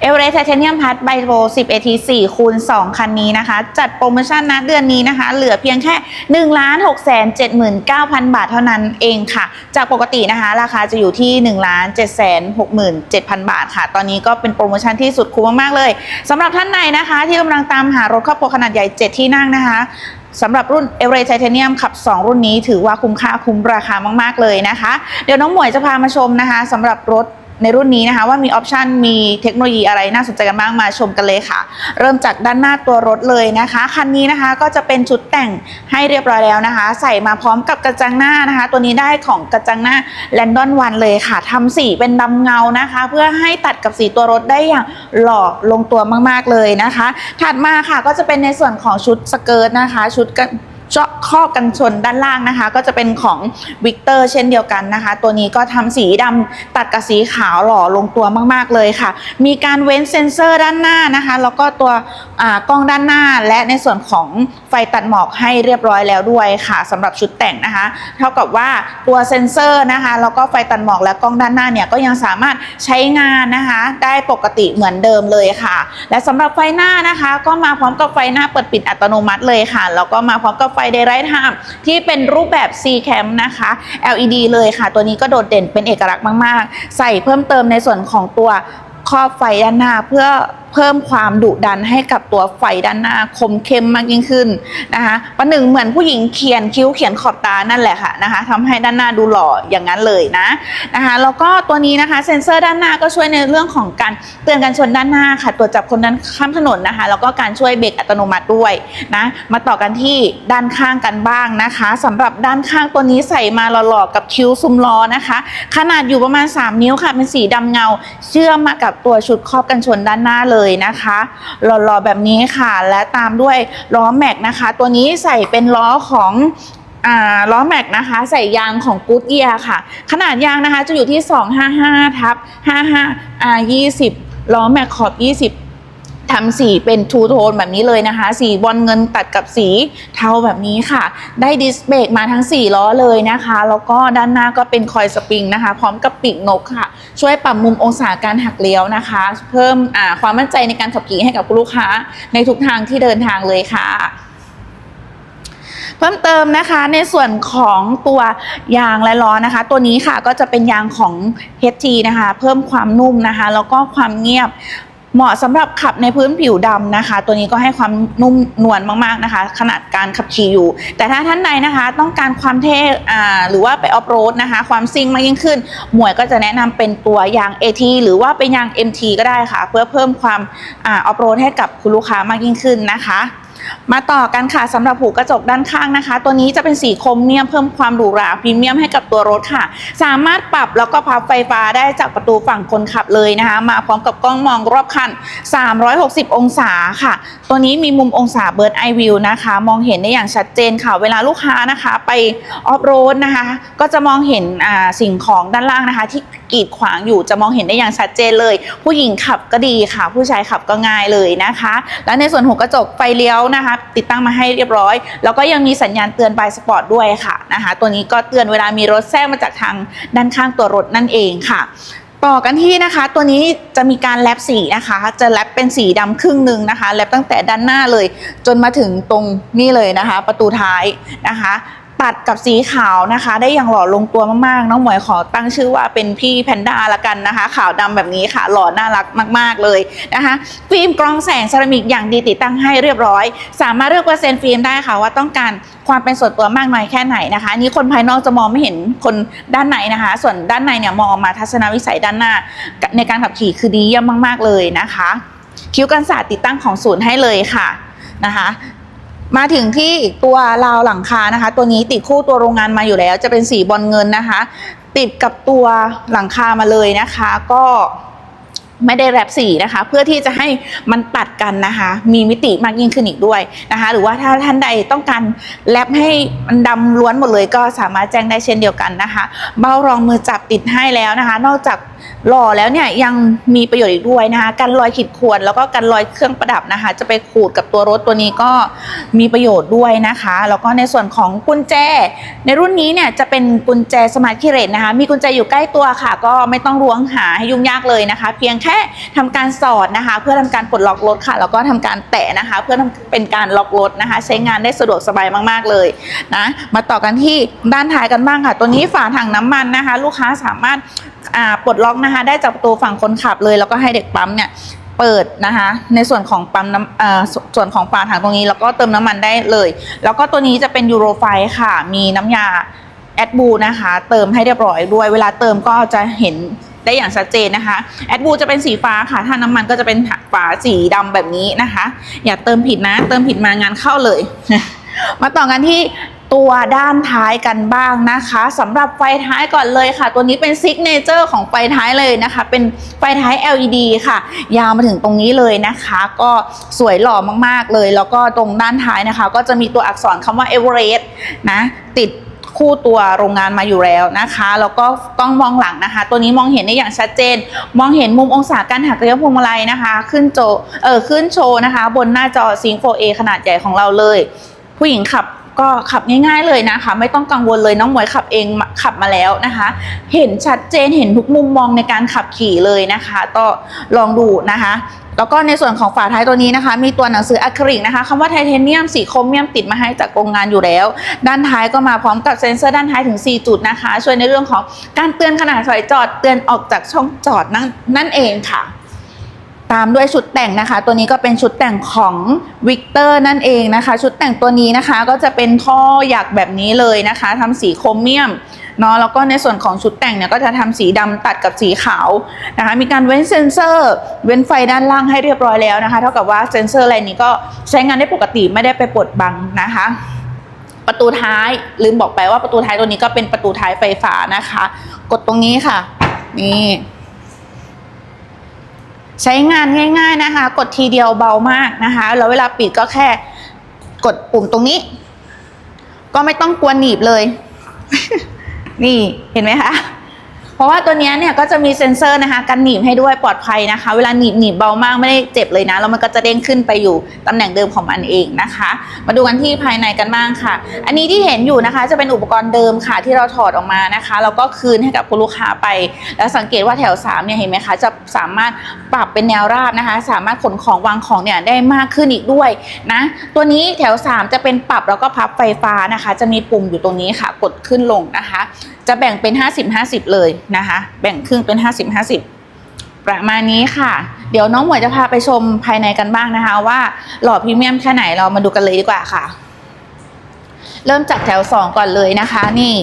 เอเวอเรสต์ไทเทเนียมพัทไบโร10 AT 4คูณ2คันนี้นะคะ จัดโปรโมชั่นนะเดือนนี้นะคะ เหลือเพียงแค่1 6 7 9 0 0 บาทเท่านั้นเองค่ะ จากปกตินะคะ ราคาจะอยู่ที่ 1 7 6 7 0 0 0 บาทค่ะ ตอนนี้ก็เป็นโปรโมชั่นที่สุดคุ้มมากๆเลยสำหรับท่านไหนนะคะ ที่กำลังตามหารถครอบครัวขนาดใหญ่ 7 ที่นั่งนะคะสำหรับรุ่น e v e r e s t Titanium ขับ 2 รุ่นนี้ถือว่าคุ้มค่าคุ้มราคามาก ๆ เลยนะคะ เดี๋ยวน้องหมวยจะพามาชมนะคะสำหรับรถ ในรุ่นนี้นะคะว่ามีออปชันมีเทคโนโลยีอะไรน่าสนใจกันบ้างมาชมกันเลยค่ะ เริ่มจากด้านหน้าตัวรถเลยนะคะคันนี้นะคะก็จะเป็นชุดแต่งให้เรียบร้อยแล้วนะคะ ใส่มาพร้อมกับกระจังหน้านะคะ ตัวนี้ได้ของกระจังหน้า l a n d o n One เลยค่ะทำสีเป็นดำเงานะคะ เพื่อให้ตัดกับสีตัวรถได้อย่างหล่อลงตัวมาก ๆ เลยนะคะ ถัดมาค่ะก็จะเป็นในส่วนของชุดสเกิร์ตนะคะ ชุดกันเจาะ ข้อกันชนด้านล่างนะคะ ก็จะเป็นของวิกเตอร์เช่นเดียวกันนะคะ ตัวนี้ก็ทำสีดำตัดกับสีขาวหล่อลงตัวมาก ๆ เลยค่ะ มีการเว้นเซ็นเซอร์ด้านหน้านะคะ แล้วก็ตัวอ่ากล้องด้านหน้า และในส่วนของไฟตัดหมอกให้เรียบร้อยแล้วด้วยค่ะสำหรับชุดแต่งนะคะ เท่ากับว่าตัวเซ็นเซอร์นะคะ แล้วก็ไฟตัดหมอกและกล้องด้านหน้าเนี่ยก็ยังสามารถใช้งานนะคะ ได้ปกติเหมือนเดิมเลยค่ะ และสำหรับไฟหน้านะคะ ก็มาพร้อมกับไฟหน้าเปิดปิดอัตโนมัติเลยค่ะแล้วก็มาพร้อมกับไฟ Daylight Time ที่เป็นรูปแบบ C cam นะคะ LED เลยค่ะ ตัวนี้ก็โดดเด่นเป็นเอกลักษณ์มาก ๆ ใส่เพิ่มเติมในส่วนของตัวครอบไฟด้านหน้าเพื่อ เพิ่มความดุดันให้กับตัวไฟด้านหน้าคมเข้มมากยิ่งขึ้นนะคะประหนึ่งเหมือนผู้หญิงเขียนคิ้วเขียนขอบตานั่นแหละค่ะนะคะทำให้ด้านหน้าดูหล่ออย่างนั้นเลยนะนะคะแล้วก็ตัวนี้นะคะเซ็นเซอร์ด้านหน้าก็ช่วยในเรื่องของการเตือนการชนด้านหน้าค่ะตรวจจับคนนั้นข้ามถนนนะคะ แล้วก็การช่วยเบรกอัตโนมัติด้วยนะมาต่อกันที่ด้านข้างกันบ้างนะคะสำหรับด้านข้างตัวนี้ใส่มาหล่อๆกับคิ้วซุ้มล้อนะคะ ขนาดอยู่ประมาณ 3 นิ้วค่ะเป็นสีดำเงา เชื่อมมากับตัวชุดครอบกันชนด้านหน้าเลยยนะคะหล่อๆแบบนี้ค่ะ และตามด้วยล้อแม็กนะคะ ตัวนี้ใส่เป็นล้อของล้อแม็กนะคะ ใส่ยางของกูดเกียค่ะ ขนาดยางนะคะจะอยู่ที่ 255ทับ55อ่า20 ล้อแม็กขอบ 20 ทำสีเป็นทูโทนแบบนี้เลยนะคะ สีบอลเงินตัดกับสีเทาแบบนี้ค่ะ ได้ดิสเบรกมาทั้ง 4 ล้อเลยนะคะ แล้วก็ด้านหน้าก็เป็นคอยสปริงนะคะ พร้อมกับปีกนกค่ะ ช่วยปรับมุมองศาการหักเลี้ยวนะคะ เพิ่มความมั่นใจในการขับขี่ให้กับคุณลูกค้าในทุกทางที่เดินทางเลยค่ะเพิ่มเติมนะคะในส่วนของตัวยางและล้อนะคะ ตัวนี้ค่ะก็จะเป็นยางของ HT นะคะ เพิ่มความนุ่มนะคะ แล้วก็ความเงียบ เหมาะสำหรับขับในพื้นผิวดำนะคะ ตัวนี้ก็ให้ความนุ่มนวลมากๆนะคะ ขนาดการขับขี่อยู่ แต่ถ้าท่านใดนะคะ ต้องการความเท่อ่าหรือว่าไปออฟโรดนะคะ ความซิ่งมากยิ่งขึ้น หมวยก็จะแนะนำเป็นตัวยาง AT หรือว่าเป็นยาง MT ก็ได้ค่ะ เพื่อเพิ่มความอาออฟโรดให้กับคุณลูกค้ามากยิ่งขึ้นนะคะ มาต่อกันค่ะสำหรับหูกระจกด้านข้างนะคะ ตัวนี้จะเป็นสีคมเนียมเพิ่มความหรูหราพรีเมียมให้กับตัวรถค่ะ สามารถปรับแล้วก็พับไฟฟ้าได้จากประตูฝั่งคนขับเลยนะคะ มาพร้อมกับกล้องมองรอบคัน 360 องศาค่ะ ตัวนี้มีมุมองศาเบิร์ดไอวิวนะคะ มองเห็นได้อย่างชัดเจนค่ะ เวลาลูกค้านะคะ ไปออฟโรดนะคะ ก็จะมองเห็นสิ่งของด้านล่างนะคะที่ กีดขวางอยู่จะมองเห็นได้อย่างชัดเจนเลย ผู้หญิงขับก็ดีค่ะ ผู้ชายขับก็ง่ายเลยนะคะ และในส่วนหัวกระจกไฟเลี้ยวนะคะ ติดตั้งมาให้เรียบร้อย แล้วก็ยังมีสัญญาณเตือนบายสปอร์ตด้วยค่ะนะคะ ตัวนี้ก็เตือนเวลามีรถแทรกมาจากทางด้านข้างตัวรถนั่นเองค่ะต่อกันที่นะคะตัวนี้จะมีการแลบสีนะคะ จะแลบเป็นสีดำครึ่งหนึ่งนะคะแลบตั้งแต่ด้านหน้าเลย จนมาถึงตรงนี่เลยนะคะ ประตูท้ายนะคะ ตัดกับสีขาวนะคะ ได้อย่างหล่อลงตัวมากๆ น้องหมวยขอตั้งชื่อว่าเป็นพี่แพนด้าละกันนะคะ ขาวดำแบบนี้ค่ะหล่อน่ารักมาก ๆเลยนะคะฟิล์มกรองแสงเซรามิกอย่างดีติดตั้งให้เรียบร้อย สามารถเลือกเปอร์เซ็นต์ฟิล์มได้ค่ะว่าต้องการความเป็นส่วนตัวมากน้อยแค่ไหนนะคะนนี้คนภายนอกจะมองไม่เห็นคนด้านในนะคะ ส่วนด้านในเนี่ยมองออกมาทัศนวิสัยด้านหน้า ในการขับขี่คือดีเยี่ยมมาก ๆเลยนะคะ คิ้วกันศาสตร์ติดตั้งของศูนย์ให้เลยค่ะนะคะ มาถึงที่ตัวราวหลังคานะคะ ตัวนี้ติดคู่ตัวโรงงานมาอยู่แล้ว จะเป็นสีบอลเงินนะคะ ติดกับตัวหลังคามาเลยนะคะ ก็ ไม่ได้แรปสีนะคะ เพื่อที่จะให้มันตัดกันนะคะ มีมิติมากยิ่งขึ้นอีกด้วยนะคะ หรือว่าถ้าท่านใดต้องการแรปให้มันดำล้วนหมดเลยก็สามารถแจ้งได้เช่นเดียวกันนะคะ เบ้ารองมือจับติดให้แล้วนะคะ นอกจากหล่อแล้วเนี่ยยังมีประโยชน์อีกด้วยนะคะกันรอยขีดข่วนแล้วก็กันรอยเครื่องประดับนะคะ จะไปขูดกับตัวรถตัวนี้ก็มีประโยชน์ด้วยนะคะ แล้วก็ในส่วนของกุญแจ ในรุ่นนี้เนี่ยจะเป็นกุญแจสมาร์ทคีเรทนะคะ มีกุญแจอยู่ใกล้ตัวค่ะ ก็ไม่ต้องล้วงหาให้ยุ่งยากเลยนะคะ เพียงแค่ค่ทำการสอดนะคะ เพื่อทำการปลดล็อกรถค่ะ แล้วก็ทำการแตะนะคะ เพื่อทำเป็นการล็อกรถนะคะ ใช้งานได้สะดวกสบายมากๆเลยนะมาต่อกันที่ด้านท้ายกันบ้างค่ะ ตัวนี้ฝาถังน้ำมันนะคะ ลูกค้าสามารถปลดล็อกนะคะ ได้จากประตูฝั่งคนขับเลย แล้วก็ให้เด็กปั๊มเนี่ยเปิดนะคะในส่วนของปั๊มน้ำส่วนของฝาถังตรงนี้ แล้วก็เติมน้ำมันได้เลย แล้วก็ตัวนี้จะเป็นยูโรไฟค่ะมีน้ำยาแอดบูนะคะ เติมให้เรียบร้อยด้วย เวลาเติมก็จะเห็น ได้อย่างชัดเจนนะคะแอดบูจะเป็นสีฟ้าค่ะ ถ้าน้ำมันก็จะเป็นฝาสีดำแบบนี้นะคะ อย่าเติมผิดนะ เติมผิดมางานเข้าเลย มาต่อกันที่ตัวด้านท้ายกันบ้างนะคะสำหรับไฟท้ายก่อนเลยค่ะ ตัวนี้เป็นซิกเนเจอร์ของไฟท้ายเลยนะคะ เป็นไฟท้าย LED ค่ะ ยาวมาถึงตรงนี้เลยนะคะ ก็สวยหล่อมากๆเลย แล้วก็ตรงด้านท้ายนะคะ ก็จะมีตัวอักษรคำว่า Everest นะ ติด คู่ตัวโรงงานมาอยู่แล้วนะคะแล้วก็กล้องมองหลังนะคะ ตัวนี้มองเห็นได้อย่างชัดเจน มองเห็นมุมองศาการหักเลี้ยวพวงมาลัยนะคะ ขึ้นโจเออขึ้นโชว์นะคะ บนหน้าจอ Sync 4A ขนาดใหญ่ของเราเลย ผู้หญิงขับก็ขับง่ายๆเลยนะคะ ไม่ต้องกังวลเลยน้องหมวยขับเองขับมาแล้วนะคะ เห็นชัดเจนเห็นทุกมุมมองในการขับขี่เลยนะคะ ก็ลองดูนะคะ แล้วก็ในส่วนของฝาท้ายตัวนี้นะคะ มีตัวหนังสืออะคริลิกนะคะคำว่าไทเทเนียมสีโครเมียมติดมาให้จากโรงงานอยู่แล้ว ด้านท้ายก็มาพร้อมกับเซ็นเซอร์ด้านท้ายถึง 4 จุดนะคะ ช่วยในเรื่องของการเตือนขณะถอยจอดเตือนออกจากช่องจอดนั่นนั่นเองค่ะ ตามด้วยชุดแต่งนะคะ ตัวนี้ก็เป็นชุดแต่งของวิกเตอร์นั่นเองนะคะ ชุดแต่งตัวนี้นะคะก็จะเป็นท่อหยักแบบนี้เลยนะคะทำสีโครเมียม เนาะแล้วก็ในส่วนของชุดแต่งเนี่ยก็จะทำสีดำตัดกับสีขาวนะคะมีการเว้นเซนเซอร์ เว้นไฟด้านล่างให้เรียบร้อยแล้วนะคะ เท่ากับว่าเซนเซอร์อะไรนี้ก็ใช้งานได้ปกติไม่ได้ไปปดบังนะคะประตูท้ายลืมบอกไปว่าประตูท้ายตัวนี้ก็เป็นประตูท้ายไฟฟ้านะคะ กดตรงนี้ค่ะ นี่ใช้งานง่าย ๆนะคะ กดทีเดียวเบามากนะคะแล้วเวลาปิดก็แค่กดปุ่มตรงนี้ ก็ไม่ต้องกวนหนีบเลย นี่เห็นไหมคะ ราะว่าตัวนี้เนี่ยก็จะมีเซ็นเซอร์นะคะกันหนีบให้ด้วยปลอดภัยนะคะ เวลาหนีบหนีบเบามากไม่ได้เจ็บเลยนะแล้วมันก็จะเด้งขึ้นไปอยู่ตำแหน่งเดิมของมันเองนะคะ มาดูกันที่ภายในกันบ้างค่ะ อันนี้ที่เห็นอยู่นะคะ จะเป็นอุปกรณ์เดิมค่ะ ที่เราถอดออกมานะคะแล้วก็คืนให้กับคุณลูกค้าไป แล้วสังเกตว่าแถว3เนี่ยเห็นไหมคะจะสามารถปรับเป็นแนวราบนะคะ สามารถขนของวางของเนี่ยได้มากขึ้นอีกด้วยนะตัวนี้แถว 3 จะเป็นปรับแล้วก็พับไฟฟ้านะคะ จะมีปุ่มอยู่ตรงนี้ค่ะ กดขึ้นลงนะคะ จะแบ่งเป็น 50-50 เลยนะคะ แบ่งครึ่งเป็น 50-50 ประมาณนี้ค่ะ เดี๋ยวน้องหมวยจะพาไปชมภายในกันบ้างนะคะ ว่าหล่อพรีเมียมแค่ไหนเรามาดูกันเลยดีกว่าค่ะ เริ่มจากแถว 2 ก่อนเลยนะคะนี่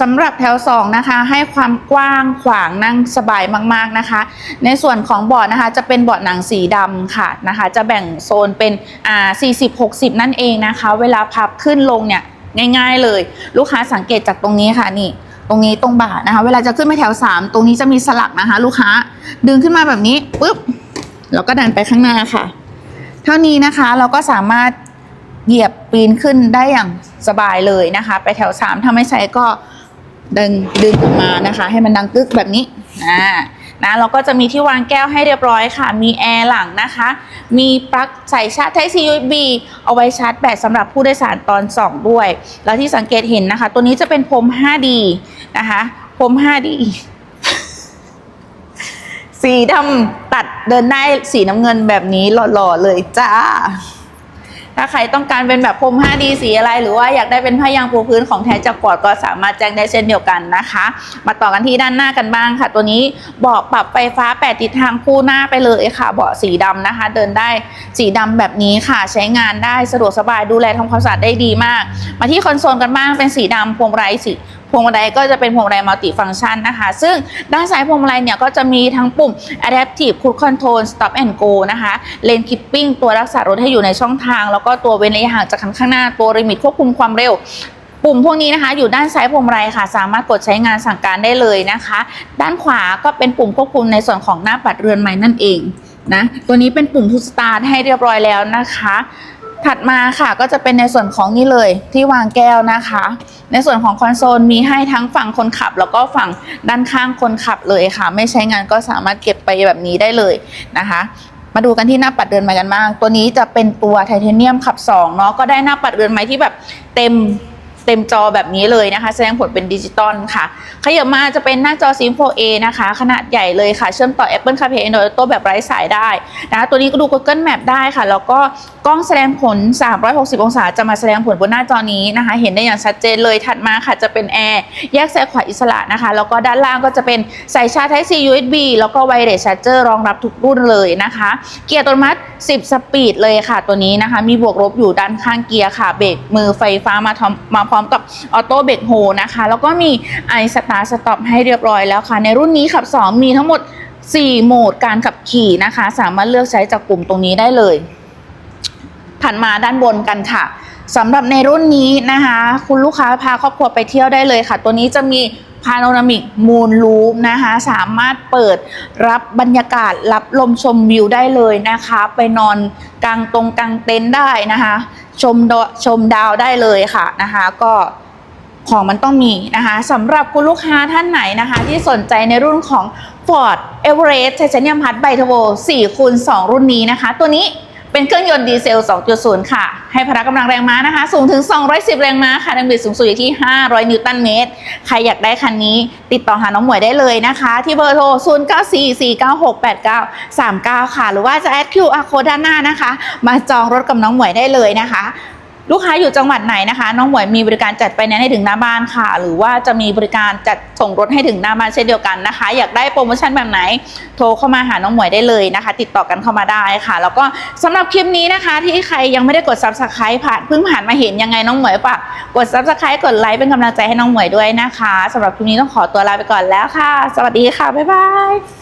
สำหรับแถว 2 นะคะ ให้ความกว้างขวางนั่งสบายมาก ๆนะคะ ในส่วนของเบาะนะคะ จะเป็นเบาะหนังสีดำค่ะนะคะ จะแบ่งโซนเป็นอ่า40-60 นั่นเองนะคะ เวลาพับขึ้นลงเนี่ย ง่าย ๆเลย ลูกค้าสังเกตจากตรงนี้ค่ะนี่ ตรงนี้ตรงบ่านะคะ เวลาจะขึ้นไปแถว 3 ตรงนี้จะมีสลักนะคะ ลูกค้า ดึงขึ้นมาแบบนี้ปุ๊บแล้วก็ดันไปข้างหน้าค่ะ เท่านี้นะคะเราก็สามารถเหยียบปีนขึ้นได้อย่างสบายเลยนะคะ ไปแถว 3 ถ้าไม่ใช้ก็ดึงดึงออกมานะคะ ให้มันดังกึกแบบนี้อ่า นะเราก็จะมีที่วางแก้วให้เรียบร้อยค่ะ มีแอร์หลังนะคะ มีปลั๊กใส่ชาร์จ Type C USB เอาไว้ชาร์จแบตสำหรับผู้โดยสารตอน2ด้วย แล้วที่สังเกตเห็นนะคะ ตัวนี้จะเป็นพรม 5D นะคะพรม 5D สีดำตัดเดินได้สีน้ำเงินแบบนี้หล่อๆเลยจ้า ถ้าใครต้องการเป็นแบบพรม 5D สีอะไร หรือว่าอยากได้เป็นผ้ายางปูพื้นของแท้จากปอดก็สามารถแจ้งได้เช่นเดียวกันนะคะ มาต่อกันที่ด้านหน้ากันบ้างค่ะ ตัวนี้เบาะปรับไฟฟ้า 8 ทิศทางคู่หน้าไปเลยค่ะ เบาะสีดำนะคะ เดินได้สีดำแบบนี้ค่ะ ใช้งานได้สะดวกสบายดูแลทำความสะอาดได้ดีมาก มาที่คอนโซลกันบ้างเป็นสีดำพวงมาลัยสี พวงมาลัยก็จะเป็นพวงมาลัยมัลติฟังก์ชันนะคะ ซึ่งด้านซ้ายพวงมาลัยเนี่ยก็จะมีทั้งปุ่ม Adaptive Cruise Control Stop and Go นะคะ Lane Keeping ตัวรักษารถให้อยู่ในช่องทาง แล้วก็ตัวเว้นระยะห่างจากคันข้างหน้าตัวลิมิตควบคุมความเร็วปุ่มพวกนี้นะคะอยู่ด้านซ้ายพวงมาลัยค่ะ สามารถกดใช้งานสั่งการได้เลยนะคะ ด้านขวาก็เป็นปุ่มควบคุมในส่วนของหน้าปัดเรือนไม้นั่นเองนะตัวนี้เป็นปุ่ม Push Start ให้เรียบร้อยแล้วนะคะ ถัดมาค่ะก็จะเป็นในส่วนของนี่เลยที่วางแก้วนะคะ ในส่วนของคอนโซลมีให้ทั้งฝั่งคนขับ แล้วก็ฝั่งด้านข้างคนขับเลยค่ะ ไม่ใช้งานก็สามารถเก็บไปแบบนี้ได้เลยนะคะมาดูกันที่หน้าปัดเรือนไม้กันบ้าง ตัวนี้จะเป็นตัวไทเทเนียมขับ2เนาะ ก็ได้หน้าปัดเรือนไม้ที่แบบเต็ม เต็มจอแบบนี้เลยนะคะ แสดงผลเป็นดิจิตอลค่ะ ขยับมาจะเป็นหน้าจอ Sim 4a นะคะ ขนาดใหญ่เลยค่ะ เชื่อมต่อ Apple CarPlay Android Auto แบบไร้สายได้นะคะตัวนี้ก็ดู Google Map ได้ค่ะ แล้วก็กล้องแสดงผล 360 องศาจะมาแสดงผลบนหน้าจอนี้นะคะ เห็นได้อย่างชัดเจนเลยถัดมาค่ะจะเป็นแอร์แยกซ้ายขวาอิสระนะคะ แล้วก็ด้านล่างก็จะเป็นสายชาร์จ Type C USB แล้วก็ Wireless Charger รองรับทุกรุ่นเลยนะคะ เกียร์อัตโนมัติ 10 สปีดเลยค่ะ ตัวนี้นะคะ มีบวกลบอยู่ด้านข้างเกียร์ค่ะเบรกมือไฟฟ้ามาทอมมาพร้อมกับออโต้เบรกโฮนะคะ แล้วก็มีไอสตาร์สต็อปให้เรียบร้อยแล้วค่ะ ในรุ่นนี้ขับ 2 มีทั้งหมด 4 โหมดการขับขี่นะคะ สามารถเลือกใช้จากปุ่มตรงนี้ได้เลย ถัดมาด้านบนกันค่ะสำหรับในรุ่นนี้นะคะ คุณลูกค้าพาครอบครัวไปเที่ยวได้เลยค่ะ ตัวนี้จะมีพาโนรามิกมูนลูปนะคะสามารถเปิดรับบรรยากาศรับลมชมวิวได้เลยนะคะ ไปนอนกลางตรงกลางเต็นท์ได้นะคะ ชมดชมดาวได้เลยค่ะนะคะก็ของมันต้องมีนะคะสำหรับคุณลูกค้าท่านไหนนะคะ ที่สนใจในรุ่นของ Ford Everest Titanium Hard Bi Turbo 4คูณ2รุ่นนี้นะคะ ตัวนี้ เป็นเครื่องยนต์ดีเซล 2.0 ค่ะ ให้พละกำลังแรงม้านะคะ สูงถึง 210 แรงม้าค่ะแรงบิดสูงสุดอยู่ที่ 500 นิวตันเมตร ใครอยากได้คันนี้ ติดต่อหาน้องหมวยได้เลยนะคะ ที่เบอร์โทร 0944968939 ค่ะ หรือว่าจะแอด QR code ด้านหน้านะคะ มาจองรถกับน้องหมวยได้เลยนะคะ ลูกค้าอยู่จังหวัดไหนนะคะ น้องหมวยมีบริการจัดไปแนนให้ถึงหน้าบ้านค่ะ หรือว่าจะมีบริการจัดส่งรถให้ถึงหน้าบ้านเช่นเดียวกันนะคะ อยากได้โปรโมชั่นแบบไหนโทรเข้ามาหาน้องหมวยได้เลยนะคะ ติดต่อกันเข้ามาได้ค่ะ แล้วก็สำหรับคลิปนี้นะคะ ที่ใครยังไม่ได้กด subscribe ผ่านเพิ่งผ่านมาเห็นยังไงน้องหมวยฝากกด subscribe กดไลค์เป็นกำลังใจให้น้องหมวยด้วยนะคะสำหรับคลิปนี้ต้องขอตัวลาไปก่อนแล้วค่ะ สวัสดีค่ะบ๊ายบาย